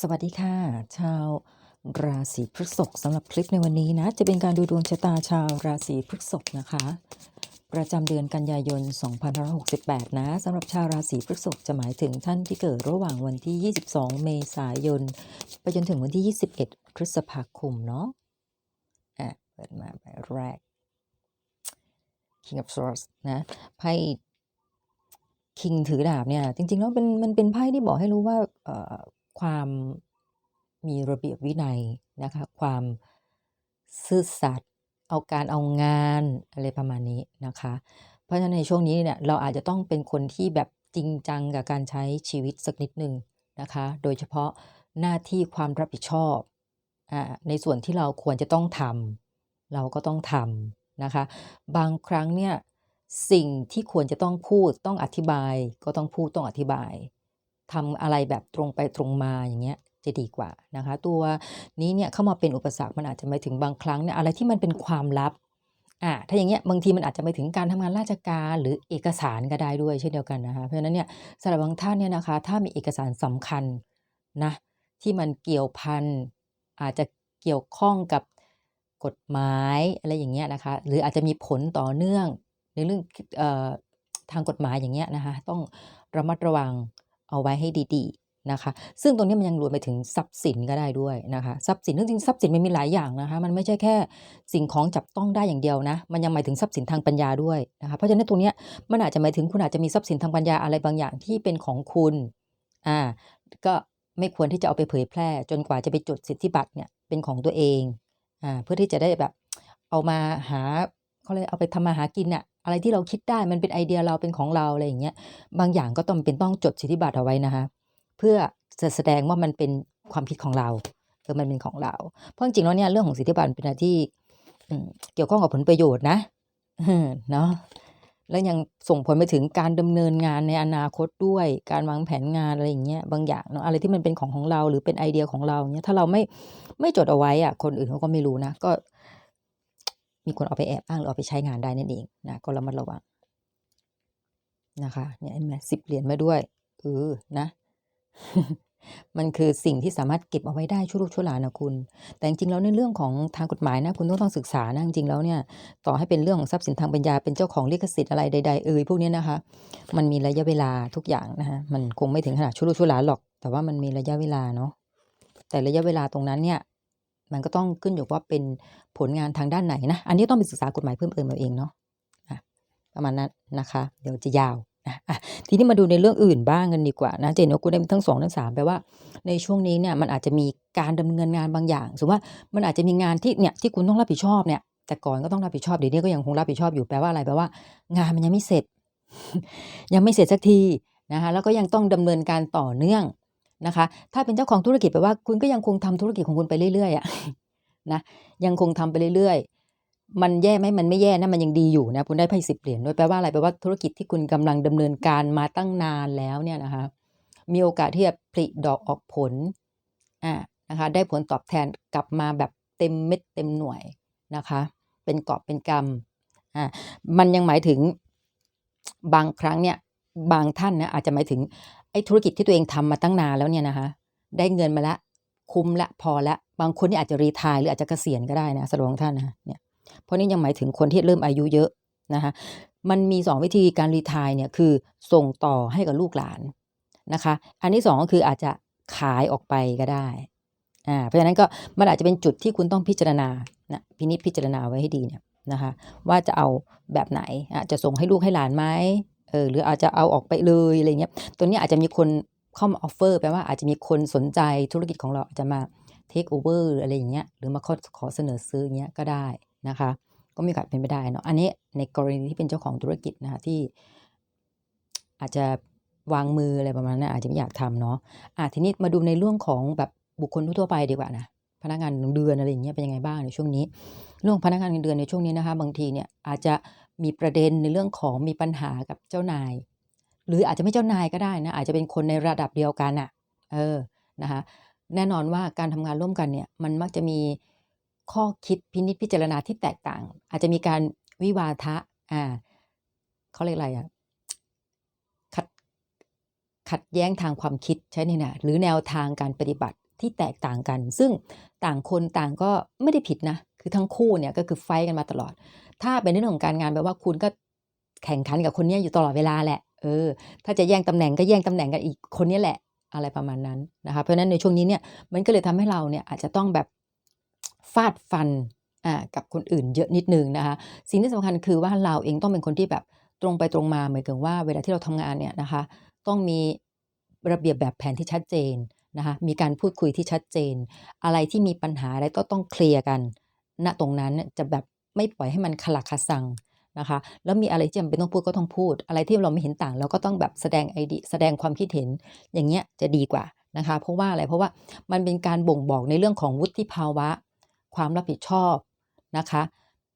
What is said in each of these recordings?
สวัสดีค่ะ ชาวราศีพฤษภสำหรับคลิปในวันนี้นะ จะเป็นการดูดวงชะตาชาวราศีพฤษภนะคะ ประจำเดือนกันยายน 2568 นะสำหรับชาวราศีพฤษภจะหมายถึงท่านที่เกิดระหว่างวันที่ 22 เมษายน ไปจนถึงวันที่ 21 พฤษภาคมเนาะอะเปิดมาใบแรก King of Swords นะไพ่คิงถือดาบเนี่ย จริงๆแล้วเป็นมันเป็นไพ่ที่บอกให้รู้ว่า ความมีระเบียบวินัยนะคะ ความซื่อสัตย์เอาการเอางานอะไรประมาณนี้นะคะ เพราะฉะนั้นในช่วงนี้เนี่ยเราอาจจะต้องเป็นคนที่แบบจริงจังกับการใช้ชีวิตสักนิดหนึ่งนะคะ โดยเฉพาะหน้าที่ความรับผิดชอบอ่าในส่วนที่เราควรจะต้องทำเราก็ต้องทำนะคะ บางครั้งเนี่ยสิ่งที่ควรจะต้องพูดต้องอธิบาย ก็ต้องพูดต้องอธิบาย ทำอะไรแบบตรงไปตรงมาอย่างเงี้ยจะดีกว่านะคะ ตัวนี้เนี่ยเข้ามาเป็นอุปสรรคมันอาจจะหมาถึงบางครั้งเนี่ยอะไรที่มันเป็นความลับอ่าถ้าอย่างเงี้ยบางทีมันอาจจะไปถึงการทำงานราชการหรือเอกสารก็ได้ด้วยเช่นเดียวกันนะคะเพราะฉะนั้นเนี่ยสำหรับบางท่านเนี่ยนะคะ ถ้ามีเอกสารสำคัญนะที่มันเกี่ยวพันอาจจะเกี่ยวข้องกับกฎหมายอะไรอย่างเงี้ยนะคะ หรืออาจจะมีผลต่อเนื่องในเรื่องออทางกฎหมายอย่างเงี้ยนะคะ ต้องระมัดระวัง เอาไว้ให้ดีๆนะคะ ซึ่งตรงนี้มันยังรวมไปถึงทรัพย์สินก็ได้ด้วยนะคะ ทรัพย์สินจริงๆทรัพย์สินมันมีหลายอย่างนะคะ มันไม่ใช่แค่สิ่งของจับต้องได้อย่างเดียวนะ มันยังหมายถึงทรัพย์สินทางปัญญาด้วยนะคะ เพราะฉะนั้นตรงนี้มันอาจจะหมายถึงคุณอาจจะมีทรัพย์สินทางปัญญาอะไรบางอย่างที่เป็นของคุณ อ่า ก็ไม่ควรที่จะเอาไปเผยแพร่ จนกว่าจะไปจดสิทธิบัตรเนี่ยเป็นของตัวเอง อ่า เพื่อที่จะได้แบบเอามาหาเขาเลยเอาไปทำมาหากินอะ อะไรที่เราคิดได้มันเป็นไอเดียเราเป็นของเราอะไรอย่างเงี้ยบางอย่างก็ต้องเป็นต้องจดสิทธิบัตรเอาไว้นะคะ เพื่อจะแสดงว่ามันเป็นความคิดของเราเออมันเป็นของเรา เพราะจริงแล้วเนี่ยเรื่องของสิทธิบัตรเป็นอะไรที่เกี่ยวข้องกับผลประโยชน์นะเนาะแล้วยังส่งผลไปถึงการดำเนินงานในอนาคตด้วย การวางแผนงานอะไรอย่างเงี้ยบางอย่างเนาะอะไรที่มันเป็นของของเราหรือเป็นไอเดียของเราเนี้ยถ้าเราไม่ไม่จดเอาไว้อะคนอื่นเขาก็ไม่รู้นะก็ มีคนเอาไปแอบอ้างหรือเอาไปใช้งานได้นั่นเองนะก็ระมัดระวังนะคะเนี่ยเห็นไหมสิบเหรียญมาด้วยเออนะ มันคือสิ่งที่สามารถเก็บเอาไว้ได้ชั่วลูกชั่วหลานนะคุณ แต่จริงๆแล้วในเรื่องของทางกฎหมายนะคุณต้องต้องศึกษานะจริงๆแล้วเนี่ยต่อให้เป็นเรื่องของทรัพย์สินทางปัญญาเป็นเจ้าของลิขสิทธิ์อะไรใดๆเอ่ยพวกนี้นะคะ มันมีระยะเวลาทุกอย่างนะคะมันคงไม่ถึงขนาดชั่วลูกชั่วหลานหรอก แต่ว่ามันมีระยะเวลาเนาะแต่ระยะเวลาตรงนั้นเนี่ย มันก็ต้องขึ้นอยู่ว่าเป็นผลงานทางด้านไหนนะ อันนี้ต้องไปศึกษากฎหมายเพิ่มเติมเอาเองเนาะประมาณนั้นนะคะ เดี๋ยวจะยาวนะทีนี้มาดูในเรื่องอื่นบ้างกันดีกว่านะเจนว่ากูได้ทั้งสองทั้งสามแปลว่า ในช่วงนี้เนี่ยมันอาจจะมีการดำเนินงานบางอย่างสมมติว่ามันอาจจะมีงานที่เนี่ยที่คุณต้องรับผิดชอบเนี่ย แต่ก่อนก็ต้องรับผิดชอบเดี๋ยวนี้ก็ยังคงรับผิดชอบอยู่แปลว่าอะไรแปลว่า งานมันยังไม่เสร็จ ยังไม่เสร็จสักทีนะคะแล้วก็ยังต้องดำเนินการต่อเนื่อง นะคะ ถ้าเป็นเจ้าของธุรกิจแปลว่าคุณก็ยังคงทำธุรกิจของคุณไปเรื่อยๆอะนะยังคงทำไปเรื่อยๆ มันแย่ไหมมันไม่แย่นะมันยังดีอยู่นะคุณได้ไพ่สิบเหรียญด้วยแปลว่าอะไรแปลว่าธุรกิจที่คุณกำลังดำเนินการมาตั้งนานแล้วเนี่ยนะคะ มีโอกาสที่จะผลิดอกออกผลอ่านะคะได้ผลตอบแทนกลับมาแบบเต็มเม็ดเต็มหน่วยนะคะ เป็นกอบเป็นกำอ่ามันยังหมายถึงบางครั้งเนี่ยบางท่านนะอาจจะหมายถึง อ้ธุรกิจที่ตัวเองทำมาตั้งนานแล้วเนี่ยนะคะได้เงินมาละคุ้มละพอละบางคนนี่อาจจะรีทายหรืออาจจะเกษียณก็ได้นะสำหรับบางท่านนะเนี่ยเพราะนี่ยังหมายถึงคนที่เริ่มอายุเยอะนะคะมันมีสองวิธีการรีทายเนี่ยคือส่งต่อให้กับลูกหลานนะคะ อันที่สองก็คืออาจจะขายออกไปก็ได้อ่าเพราะฉะนั้นก็มันอาจจะเป็นจุดที่คุณต้องพิจารณานะพินิจพิจารณาไว้ให้ดีเนี่ยนะคะ ว่าจะเอาแบบไหนอะจะส่งให้ลูกให้หลานไหม ออหรืออาจจะเอาออกไปเลยอะไรเงี้ยตัวนี้อาจจะมีคนเข้ามาออฟเฟอร์แปลว่าอาจจะมีคนสนใจธุรกิจของเราอาจจะมาเทคโอเวอร์อะไรอย่างเงี้ยหรือมาขอขอเสนอซื้ออย่างเงี้ยก็ได้นะคะ ก็มีโอกาสเป็นไปได้เนาะอันนี้ในกรณีที่เป็นเจ้าของธุรกิจนะคะที่ อาจจะวางมืออะไรประมาณนั้นอาจจะไม่อยากทำเนาะอะทีนี้มาดูในเรื่องของแบบบุคคลทั่วไปดีกว่านะพนักงานเดือนอะไรอย่างเงี้ยเป็นยังไงบ้างในช่วงนี้ เรื่องพนักงานเดือนในช่วงนี้นะคะ บางทีเนี่ยอาจจะ มีประเด็นในเรื่องของมีปัญหากับเจ้านาย หรืออาจจะไม่เจ้านายก็ได้นะอาจจะเป็นคนในระดับเดียวกันอะเออนะคะแน่นอนว่าการทำงานร่วมกันเนี่ยมันมักจะมีข้อคิดพินิจพิจารณาที่แตกต่าง อาจจะมีการวิวาทะอ่าเขาเรียกอะไรอะขัดขัดแย้งทางความคิดใช่ไหมนะหรือแนวทางการปฏิบัติที่แตกต่างกัน ซึ่งต่างคนต่างก็ไม่ได้ผิดนะ คือทั้งคู่เนี่ยก็คือไฟกันมาตลอด ถ้าเป็นเรื่องของการงานแปลว่าคุณก็แข่งขันกับคนนี้อยู่ตลอดเวลาแหละเออ ถ้าจะแย่งตำแหน่งก็แย่งตำแหน่งกันอีกคนนี้แหละอะไรประมาณนั้นนะคะเพราะฉะนั้นในช่วงนี้เนี่ยมันก็เลยทำให้เราเนี่ยอาจจะต้องแบบฟาดฟันอ่ากับคนอื่นเยอะนิดนึงนะคะสิ่งที่สำคัญคือว่าเราเองต้องเป็นคนที่แบบตรงไปตรงมาเหมือนกับว่าเวลาที่เราทำงานเนี่ยนะคะ ต้องมีระเบียบแบบแผนที่ชัดเจนนะคะมีการพูดคุยที่ชัดเจน อะไรที่มีปัญหาอะไรก็ต้องเคลียร์กันณตรงนั้นจะแบบ ไม่ปล่อยให้มันขลักขสังนะคะแล้วมีอะไรที่จำเป็นต้องพูดก็ต้องพูด อะไรที่เราไม่เห็นต่างเราก็ต้องแบบแสดงไอเดียแสดงความคิดเห็นอย่างเงี้ยจะดีกว่านะคะเพราะว่าอะไรเพราะว่ามันเป็นการบ่งบอกในเรื่องของวุฒิภาวะ ความรับผิดชอบนะคะ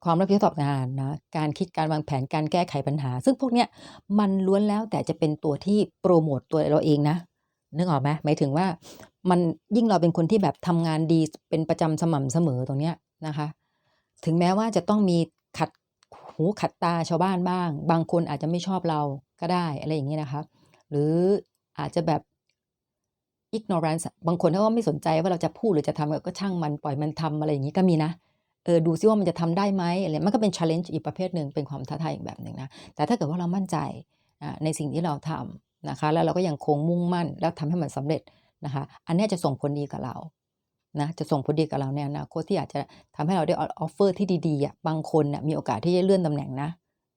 ความรับผิดชอบงานนะการคิดการวางแผนการแก้ไขปัญหา ซึ่งพวกเนี้ยมันล้วนแล้วแต่จะเป็นตัวที่โปรโมตตัวเราเองนะนึกออกไหมหมายถึงว่ามันยิ่งเราเป็นคนที่แบบทำงานดีเป็นประจำสม่ำเสมอตรงเนี้ยนะคะ ถึงแม้ว่าจะต้องมีขัดหูขัดตาชาวบ้านบ้าง บางคนอาจจะไม่ชอบเราก็ได้อะไรอย่างนี้นะคะ หรืออาจจะแบบ ignorance บางคนเขาก็ไม่สนใจว่าเราจะพูดหรือจะทำก็ช่างมันปล่อยมันทำอะไรอย่างนี้ก็มีนะเออดูซิว่ามันจะทำได้ไหมอะไรมันก็เป็น challenge อีกประเภทหนึ่งเป็นความท้าทายอีกแบบหนึ่งนะแต่ถ้าเกิดว่าเรามั่นใจในสิ่งที่เราทำนะคะ แล้วเราก็ยังคงมุ่งมั่นแล้วทำให้มันสำเร็จนะคะ อันนี้จะส่งผลดีกับเรา นะจะส่งผลดีกับเราในอนาคตที่อาจจะทำให้เราได้ออฟเฟอร์ที่ดีๆอะบางคนน่ะมีโอกาสที่จะเลื่อนตำแหน่งนะ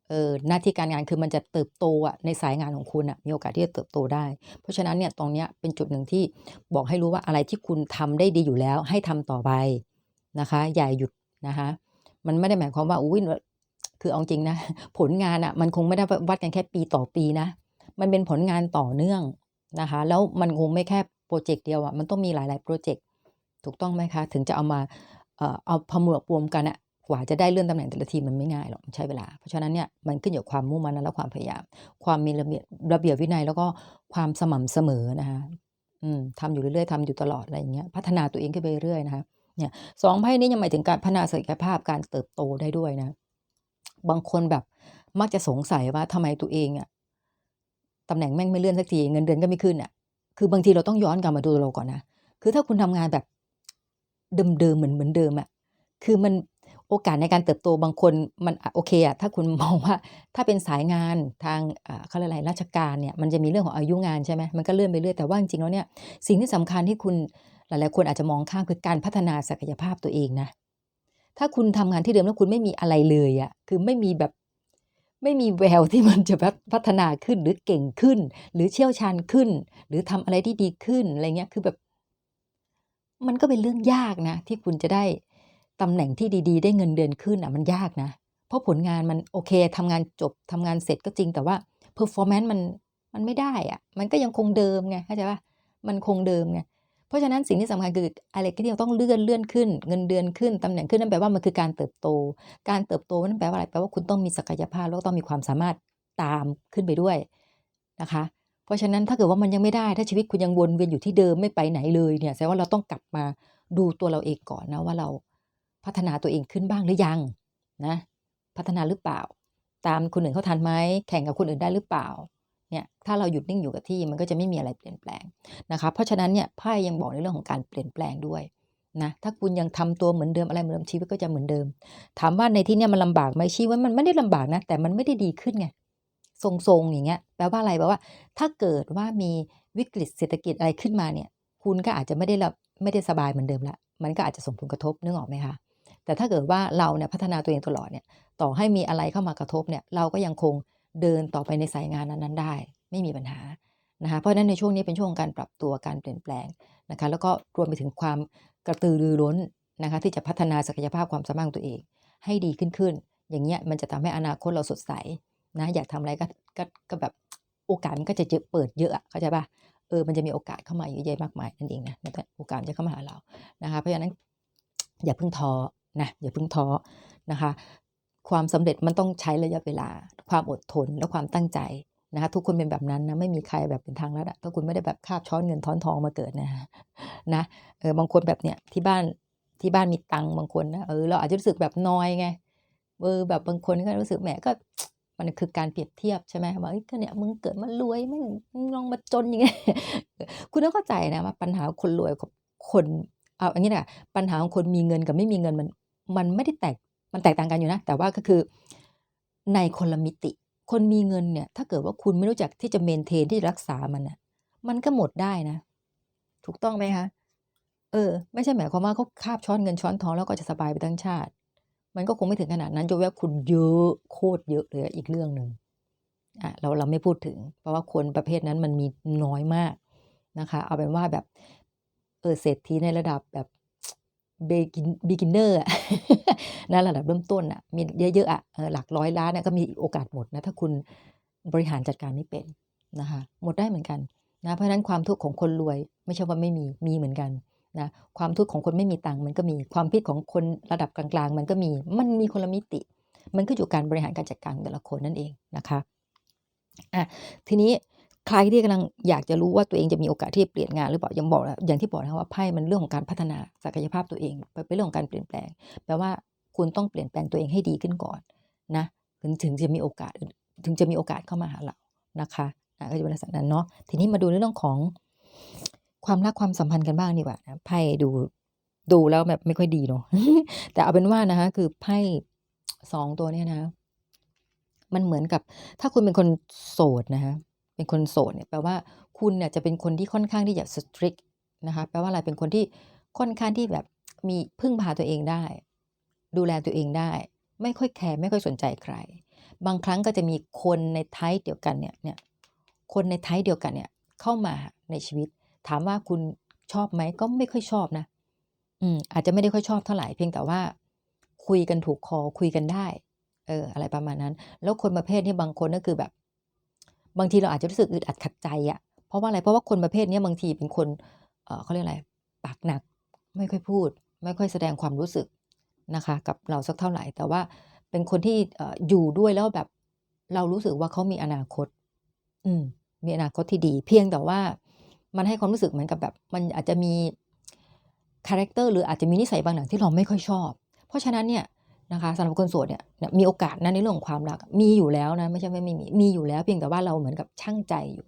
เออหน้าที่การงานคือมันจะเติบโตอะในสายงานของคุณอะมีโอกาสที่จะเติบโตได้ เพราะฉะนั้นเนี่ยตรงเนี้ยเป็นจุดหนึ่งที่บอกให้รู้ว่าอะไรที่คุณทำได้ดีอยู่แล้ว ให้ทำต่อไปนะคะ อย่าหยุดนะคะ มันไม่ได้หมายความว่าอุ้ยคือเอาจริงนะผลงานอะมันคงไม่ได้วัดกันแค่ปีต่อปีนะ มันเป็นผลงานต่อเนื่องนะคะ แล้วมันคงไม่แค่โปรเจกต์เดียวอะมันต้องมีหลาย ๆ โปรเจกต์ ถูกต้องไหมคะ ถึงจะเอามาเอ่อเอาผนวกรวมกันอะกว่าจะได้เลื่อนตำแหน่งแต่ละทีมันไม่ง่ายหรอกใช้เวลา เพราะฉะนั้นเนี่ยมันขึ้นอยู่กับความมุ่งมั่นและความพยายาม ความมีระเบียบระเบียบวินัยแล้วก็ความสม่ำเสมอนะคะอืมทำอยู่เรื่อยๆทำอยู่ตลอดอะไรอย่างเงี้ยพัฒนาตัวเองขึ้นไปเรื่อยๆนะคะเนี่ยสองไพ่นี้ยังหมายถึงการพัฒนาศักยภาพการเติบโตได้ด้วยนะ บางคนแบบมักจะสงสัยว่าทำไมตัวเองอะตำแหน่งแม่งไม่เลื่อนสักทีเงินเดือนก็ไม่ขึ้นอะคือบางทีเราต้องย้อนกลับมาดูเราก่อนนะคือถ้าคุณทำงานแบบ เดิมๆเหมือนเหมือนเดิมอะคือมันโอกาสในการเติบโตบางคนมันโอเคอะถ้าคุณมองว่าถ้าเป็นสายงานทางอ่าเขาเรียกอะไรราชการเนี่ยมันจะมีเรื่องของอายุงานใช่ไหมมันก็เลื่อนไปเรื่อยแต่ว่าจริงๆแล้วเนี่ยสิ่งที่สำคัญที่คุณหลายๆคนอาจจะมองข้ามคือการพัฒนาศักยภาพตัวเองนะถ้าคุณทำงานที่เดิมแล้วคุณไม่มีอะไรเลยอะคือไม่มีแบบไม่มีแววที่มันจะแบบพัฒนาขึ้นหรือเก่งขึ้น หรือเชี่ยวชาญขึ้น หรือทำอะไรที่ดีขึ้นอะไรเงี้ยคือแบบ มันก็เป็นเรื่องยากนะ ที่คุณจะได้ตำแหน่งที่ดีๆ ได้เงินเดือนขึ้นอะมันยากนะ เพราะผลงานมันโอเคทำงานจบทำงานเสร็จก็จริงแต่ว่า performance มันมันไม่ได้อะ มันก็ยังคงเดิมไงเข้าใจป่ะมันคงเดิมไงเพราะฉะนั้นสิ่งที่สำคัญคืออะไรที่เราต้องเลื่อนเลื่อนขึ้น เงินเดือนขึ้นตำแหน่งขึ้นนั่นแปลว่ามันคือการเติบโต การเติบโตนั่นแปลว่าอะไรแปลว่าคุณต้องมีศักยภาพแล้วก็ต้องมีความสามารถตามขึ้นไปด้วยนะคะ เพราะฉะนั้นถ้าเกิดว่ามันยังไม่ได้ ถ้าชีวิตคุณยังวนเวียนอยู่ที่เดิมไม่ไปไหนเลยเนี่ยแสดงว่าเราต้องกลับมาดูตัวเราเองก่อนนะว่าเราพัฒนาตัวเองขึ้นบ้างหรือยังนะพัฒนาหรือเปล่า ตามคนอื่นเขาทันไหมแข่งกับคนอื่นได้หรือเปล่าเนี่ยถ้าเราหยุดนิ่งอยู่กับที่มันก็จะไม่มีอะไรเปลี่ยนแปลงนะคะเพราะฉะนั้นเนี่ยไพ่ยังบอกในเรื่องของการเปลี่ยนแปลงด้วยนะถ้าคุณยังทำตัวเหมือนเดิมอะไรเหมือนเดิมชีวิตก็จะเหมือนเดิม ถามว่าในที่เนี้ยมันลำบากไหมชีวิตมันไม่ได้ลำบากนะแต่มันไม่ได้ดีขึ้นไง ทรงๆอย่างเงี้ยแปลว่าอะไรแปลว่า ถ้าเกิดว่ามีวิกฤตเศรษฐกิจอะไรขึ้นมาเนี่ย คุณก็อาจจะไม่ได้รับไม่ได้สบายเหมือนเดิมละมันก็อาจจะส่งผลกระทบนึกออกไหมคะแต่ถ้าเกิดว่าเราเนี่ยพัฒนาตัวเองตลอดเนี่ยต่อให้มีอะไรเข้ามากระทบเนี่ยเราก็ยังคงเดินต่อไปในสายงานนั้นๆได้ ไม่มีปัญหานะคะเพราะฉะนั้นในช่วงนี้เป็นช่วงการปรับตัวการเปลี่ยนแปลงนะคะแล้วก็รวมไปถึงความกระตือรือร้นนะคะที่จะพัฒนาศักยภาพความสามารถตัวเอง ให้ดีขึ้นขึ้น อย่างเงี้ยมันจะทำให้อนาคตเราสดใส นะอยากทำอะไรก็ก็ก็แบบโอกาสมันก็จะเจอเปิดเยอะเข้าใจป่ะเออมันจะมีโอกาสเข้ามาเยอะแยะมากมายนั่นเองนะโอกาสจะเข้ามาหาเรานะคะ เพราะฉะนั้นอย่าเพิ่งท้อนะอย่าเพิ่งท้อนะคะ ความสำเร็จมันต้องใช้ระยะเวลา ความอดทนและความตั้งใจนะคะทุกคนเป็นแบบนั้นนะไม่มีใครแบบเป็นทางลัดอะถ้าคุณไม่ได้แบบคาบช้อนเงินท้อนทองมาเกิดนะนะเออบางคนแบบเนี้ยที่บ้านที่บ้านมีตังค์บางคนนะเออเราอาจจะรู้สึกแบบน้อยไงเออแบบบางคนก็รู้สึกแหมก็ มันคือการเปรียบเทียบใช่ไหมว่าก็เนี่ยมึงเกิดมารวยมึงลองมาจนย่างเงี้ยคุณต้องเข้าใจนะว่าปัญหาคนรวยกับคนเอาอันนี้นะปัญหาของคนมีเงินกับไม่มีเงินมันมันไม่ได้แตกมันแตกต่างกันอยู่นะ แต่ว่าก็คือในคนละมิติ คนมีเงินเนี่ย ถ้าเกิดว่าคุณไม่รู้จักที่จะเมนเทนที่รักษามันน่ะ มันก็หมดได้นะ ถูกต้องไหมคะเออ ไม่ใช่หมายความว่าเขาคาบช้อนเงินช้อนทองแล้วก็จะสบายไปทั้งชาติ มันก็คงไม่ถึงขนาดนั้นจะแวาคุณเยอะโคตรเยอะเลยอีกเรื่องหนึ่งอะเราเราไม่พูดถึง เพราะว่าคนประเภทนั้นมันมีน้อยมากนะคะ เอาเป็นว่าแบบเออเศรษฐีในระดับแบบเบกินบิกินเนอร์อะนะระดับเริ่มต้นอะมีเยอะๆอะหลักร้อยล้านเนี่ยก็มีโอกาสหมดนะถ้าคุณบริหารจัดการไม่เป็นนะคะหมดได้เหมือนกันนะเพราะฉะนั้นความทุกข์ของคนรวย ไม่ใช่ว่าไม่มีมีเหมือนกัน นะความทุกข์ของคนไม่มีตังค์มันก็มีความพิษของคนระดับกลางๆ มันก็มีมันมีคนละมิติ มันก็อยู่การบริหารการจัดการแต่ละคนนั่นเองนะคะอะทีนี้ใครที่กำลังอยากจะรู้ว่าตัวเองจะมีโอกาสที่เปลี่ยนงานหรือเปล่ายังบอกอย่างที่บอกนะว่าไพ่มันเรื่องของการพัฒนาศักยภาพตัวเองเป็นเรื่องของการเปลี่ยนแปลง แปลว่าคุณต้องเปลี่ยนแปลงตัวเองให้ดีขึ้นก่อนนะถึงถึงจะมีโอกาสถึงจะมีโอกาสเข้ามาหาเรานะคะอะก็จะเป็นลักษณะนั้นเนาะทีนี้มาดูในเรื่องของ ความรักความสัมพันธ์กันบ้างดีกว่านะไพ่ดูดูแล้วแบบไม่ค่อยดีเนาะแต่เอาเป็นว่านะคะ คือไพ่สองตัวเนี่ยนะ มันเหมือนกับ ถ้าคุณเป็นคนโสดนะคะเป็นคนโสดเนี่ยแปลว่าคุณเนี่ยจะเป็นคนที่ค่อนข้างที่จะสตริกนะคะแปลว่าอะไรเป็นคนที่ค่อนข้างที่แบบมีพึ่งพาตัวเองได้ ดูแลตัวเองได้ ไม่ค่อยแคร์ไม่ค่อยสนใจใคร บางครั้งก็จะมีคนในไทป์เดียวกันเนี่ยเนี่ยคนในไทป์เดียวกันเนี่ยเข้ามาในชีวิต ถามว่าคุณชอบไหมก็ไม่ค่อยชอบนะ อืม อาจจะไม่ได้ค่อยชอบเท่าไหร่เพียงแต่ว่า คุยกันถูกคอคุยกันได้ เออ อะไรประมาณนั้น แล้วคนประเภทนี้บางคนก็คือแบบ บางทีเราอาจจะรู้สึกอึดอัดขัดใจอะ่ะเพราะว่าอะไรเพราะว่าคนประเภทนี้บางทีเป็นคนเออเขาเรียกอะไรปากหนัก ไม่ค่อยพูด ไม่ค่อยแสดงความรู้สึกนะคะ กับเราสักเท่าไหร่ แต่ว่าเป็นคนที่อยู่ด้วยแล้วแบบ เรารู้สึกว่าเขามีอนาคต อืม มีอนาคตที่ดี เพียงแต่ว่า มันให้ความรู้สึกเหมือนกับแบบ มันอาจจะมีคาแรคเตอร์หรืออาจจะมีนิสัยบางอย่างที่เราไม่ค่อยชอบ เพราะฉะนั้นเนี่ยนะคะสำหรับคนโสดเนี่ยมีโอกาสนะในเรื่องของความรักมีอยู่แล้วนะไม่ใช่ไม่มีมีอยู่แล้วเพียงแต่ว่าเราเหมือนกับช่างใจอยู่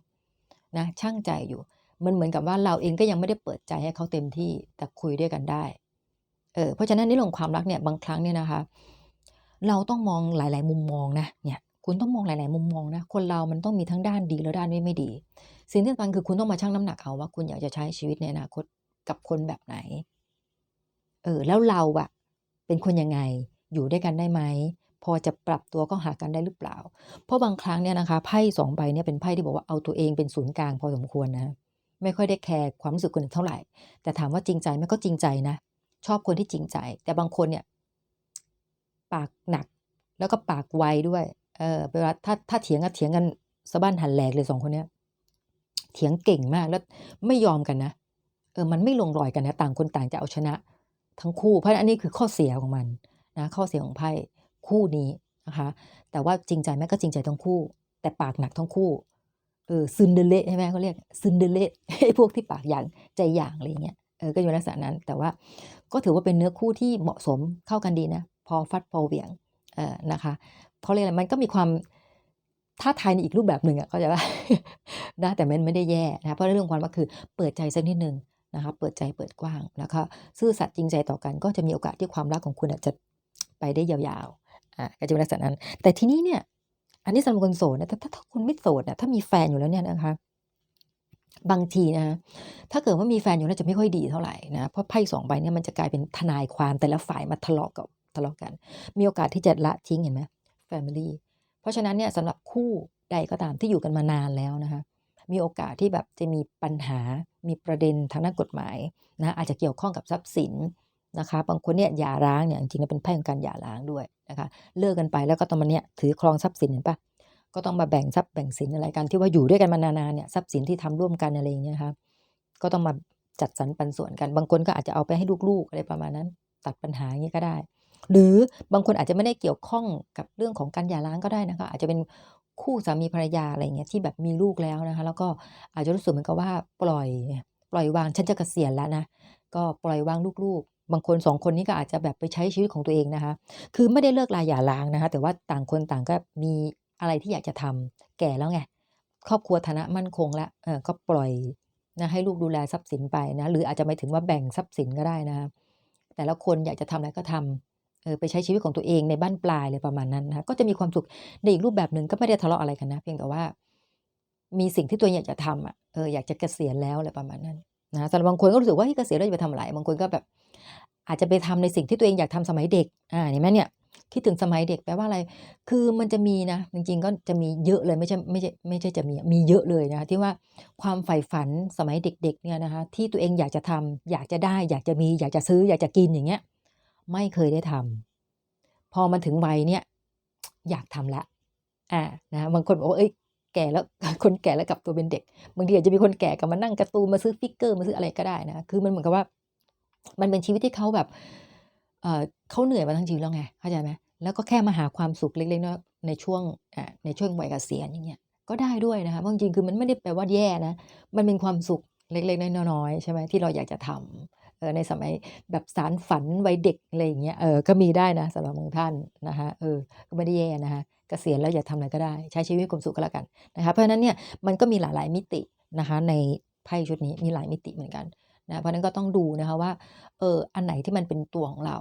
นะช่างใจอยู่ มันเหมือนกับว่าเราเองก็ยังไม่ได้เปิดใจให้เขาเต็มที่แต่คุยด้วยกันได้เออเพราะฉะนั้นในเรื่องของความรักเนี่ยบางครั้งเนี่ยนะคะ เราต้องมองหลาย ๆ มุมมองนะเนี่ยคุณต้องมองหลาย ๆ มุมมองนะคนเรามันต้องมีทั้งด้านดีและด้านไม่ไม่ดี สิ่งที่สำคัญคือคุณต้องมาชั่งน้ำหนักเอาว่า คุณอยากจะใช้ชีวิตในอนาคตกับคนแบบไหน เออ แล้วเราอะเป็นคนยังไง อยู่ด้วยกันได้ไหม พอจะปรับตัวก็หากันได้หรือเปล่า เพราะบางครั้งเนี่ยนะคะไพ่สองใบเนี่ยเป็นไพ่ที่บอกว่าเอาตัวเองเป็นศูนย์กลางพอสมควรนะ ไม่ค่อยได้แคร์ความรู้สึกคนอื่นเท่าไหร่ แต่ถามว่าจริงใจไหมก็จริงใจนะ ชอบคนที่จริงใจ แต่บางคนเนี่ย ปากหนัก แล้วก็ปากไวด้วย เออเวลาถ้าถ้าเถียงกันเถียงกันสะบั้นหันแหลกเลยสองคนเนี้ย เถียงเก่งมากแล้วไม่ยอมกันนะ เออมันไม่ลงรอยกันนะต่างคนต่างจะเอาชนะ ทั้งคู่ เพราะนั้นอันนี้คือข้อเสียของมันนะข้อเสียของไพ่คู่นี้นะคะ แต่ว่าจริงใจไหมก็จริงใจทั้งคู่ แต่ปากหนักทั้งคู่เออซึนเดเลใช่ไหมเขาเรียกซึนเดเลไอ้พวกที่ปากอย่างใจอย่างอะไรเงี้ยเออก็อยู่ลักษณะนั้น แต่ว่าก็ถือว่าเป็นเนื้อคู่ที่เหมาะสมเข้ากันดีนะ พอฟัดพอเหวี่ยงเออนะคะเพราะอะไรมันก็มีความ ท้าทายในอีกรูปแบบหนึ่งอะก็จะว่านะแต่มันไม่ได้แย่นะเพราะเรื่องความก็คือเปิดใจสักนิดนึงนะคะเปิดใจเปิดกว้างแล้วก็ซื่อสัตย์จริงใจต่อกันก็จะมีโอกาสที่ความรักของคุณจะไปได้ยาวๆอะก็จะเป็นลักษณะนั้น แต่ทีนี้เนี่ย อันนี้สำหรับคนโสดนะถ้าถ้าคุณไม่โสดนะถ้ามีแฟนอยู่แล้วเนี่ยนะคะ บางทีนะถ้าเกิดว่ามีแฟนอยู่แล้วจะไม่ค่อยดีเท่าไหร่นะเพราะไพ่สองใบเนี่ยมันจะกลายเป็นทนายความแต่ละฝ่ายมาทะเลาะกับทะเลาะกัน มีโอกาสที่จะละทิ้งเห็นไหม Family เพราะฉะนั้นเนี่ยสำหรับคู่ใดก็ตามที่อยู่กันมานานแล้วนะคะมีโอกาสที่แบบจะมีปัญหา มีประเด็นทางด้านกฎหมายนะอาจจะเกี่ยวข้องกับทรัพย์สินนะคะ บางคนเนี่ยหย่าร้างเนี่ยจริงๆเป็นไพ่ของการหย่าร้างด้วยนะคะเลิกกันไปแล้วก็ต้องมาเนี่ยถือครองทรัพย์สินเห็นปะก็ต้องมาแบ่งทรัพย์แบ่งสินอะไรกันที่ว่าอยู่ด้วยกันมานานๆเนี่ยทรัพย์สินที่ทำร่วมกันอะไรอย่างเงี้ยครับก็ต้องมาจัดสรรปันส่วนกัน บางคนก็อาจจะเอาไปให้ลูกๆอะไรประมาณนั้น ตัดปัญหาอย่างนี้ก็ได้ หรือบางคนอาจจะไม่ได้เกี่ยวข้องกับเรื่องของการหย่าร้างก็ได้นะคะ อาจจะเป็นคู่สามีภรรยาอะไรเงี้ยที่แบบมีลูกแล้วนะคะ แล้วก็อาจจะรู้สึกเหมือนกับว่าปล่อยปล่อยวางฉันจะเกษียณแล้วนะก็ปล่อยวางลูกๆ บางคนสองคนนี้ก็อาจจะแบบไปใช้ชีวิตของตัวเองนะคะ คือไม่ได้เลิกลาหย่าร้างนะคะ แต่ว่าต่างคนต่างก็มีอะไรที่อยากจะทำแก่แล้วไงครอบครัวฐานะมั่นคงแล้วเออก็ปล่อยนะให้ลูกดูแลทรัพย์สินไปนะหรืออาจจะหมายถึงว่าแบ่งทรัพย์สินก็ได้นะแต่ละคนอยากจะทำอะไรก็ทำเออ ไปใช้ชีวิตของตัวเองในบ้านปลายเลยประมาณนั้นนะคะก็จะมีความสุขในอีกรูปแบบหนึ่งก็ไม่ได้ทะเลาะอะไรกันนะ เพียงแต่ว่า มีสิ่งที่ตัวอยากจะทำอะเอออยากจะเกษียณแล้วอะไรประมาณนั้นนะสำหรับบางคนก็รู้สึกว่าเฮ้ยเกษียณแล้วจะไปทำอะไรบางคนก็แบบ อาจจะไปทำในสิ่งที่ตัวเองอยากทำสมัยเด็กอ่าเห็นไหมเนี่ยคิดถึงสมัยเด็กแปลว่าอะไร คือมันจะมีนะจริงๆก็จะมีเยอะเลยไม่ใช่ไม่ใช่ไม่ใช่จะมีมีเยอะเลยนะคะที่ว่าความใฝ่ฝันสมัยเด็กๆเนี่ยนะคะที่ตัวเองอยากจะทำอยากจะได้ อยากจะมี อยากจะซื้อ อยากจะกินอย่างเงี้ย ไม่เคยได้ทำพอมันถึงวัยเนี่ยอยากทำละอ่านะบางคนบอกว่าเอ้ยแก่แล้วคนแก่แล้วกลับตัวเป็นเด็กบางทีอาจจะมีคนแก่กลับมานั่งกร์ตูนมาซื้อฟิกเกอร์มาซื้ออะไรก็ได้นะคือมันเหมือนกับว่า มันเป็นชีวิตที่เขาแบบเออเขาเหนื่อยมาทั้งชีวิตแล้วไงเข้าใจไหมแล้วก็แค่มาหาความสุขเล็กๆน้อยๆในช่วงอ่าในช่วงวัยเกษียณอย่างเงี้ยก็ได้ด้วยนะคะเพราะจริงๆคือมันไม่ได้แปลว่าแย่นะ มันเป็นความสุขเล็กๆน้อยๆใช่ไหมที่เราอยากจะทำเออ ในสมัยแบบสารฝันวัยเด็กอะไรอย่างเงี้ยเออก็มีได้นะสำหรับบางท่านนะคะเออก็ไม่ได้แย่นะคะเกษียณแล้วอยากทำอะไรก็ได้ ใช้ชีวิตมีความสุขก็แล้วกันนะคะเพราะฉะนั้นเนี่ยมันก็มีหลายๆมิตินะคะในไพ่ชุดนี้มีหลายมิติเหมือนกันนะเพราะนั้นก็ต้องดูนะคะว่าเอออันไหนที่มันเป็นตัวของเรา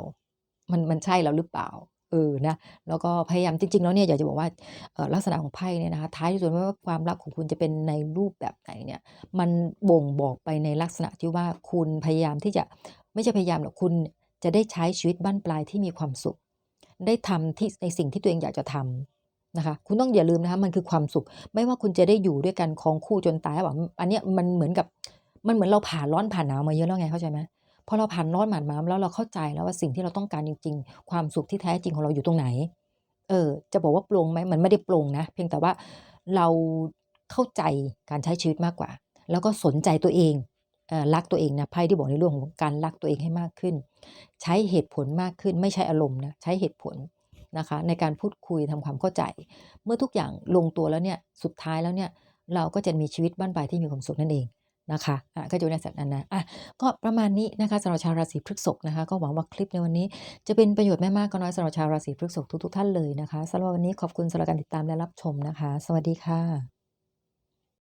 มันมันใช่เราหรือเปล่า เออนะแล้วก็พยายามจริง ๆ แล้วเนี่ยอยากจะบอกว่าออลักษณะของไพ่เนี่ยนะคะท้ายที่สุดไม่ว่าความรักของคุณจะเป็นในรูปแบบไหนเนี่ยมันบ่งบอกไปในลักษณะที่ว่าคุณพยายามที่จะไม่ใช่พยายามหรอกคุณจะได้ใช้ชีวิตบั้นปลายที่มีความสุข ได้ทำที่ในสิ่งที่ตัวเองอยากจะทำนะคะคุณต้องอย่าลืมนะคะมันคือความสุข ไม่ว่าคุณจะได้อยู่ด้วยกันครองคู่จนตายแบบอันเนี้ยมันเหมือนกับมันเหมือนเราผ่านร้อนผ่านหนาวมาเยอะแล้วไงเข้าใจไหม พอเราผ่านร้อนผ่านหนาแล้วเราเข้าใจแล้วว่าสิ่งที่เราต้องการจริง ๆ ความสุขที่แท้จริงของเราอยู่ตรงไหน เออ จะบอกว่าปลงไหมมันไม่ได้ปลงนะ เพียงแต่ว่าเราเข้าใจการใช้ชีวิตมากกว่า แล้วก็สนใจตัวเองเออรักตัวเองนะไพ่ที่บอกในเรื่องของการรักตัวเองให้มากขึ้น ใช้เหตุผลมากขึ้น ไม่ใช่อารมณ์นะใช้เหตุผลนะคะในการพูดคุยทำความเข้าใจ เมื่อทุกอย่างลงตัวแล้วเนี่ยสุดท้ายแล้วเนี่ยเราก็จะมีชีวิตบ้านปลายที่มีความสุขนั่นเอง นะคะอะก็อยู่ในสัตว์นั้นนะอะก็ประมาณนี้นะคะสำหรับชาวราศีพฤษภนะคะ ก็หวังว่าคลิปในวันนี้ จะเป็นประโยชน์ไม่มากก็น้อยสำหรับชาวราศีพฤษภทุกๆท่านเลยนะคะสำหรับวันนี้ขอบคุณสำหรับการติดตามและรับชมนะคะ สวัสดีค่ะ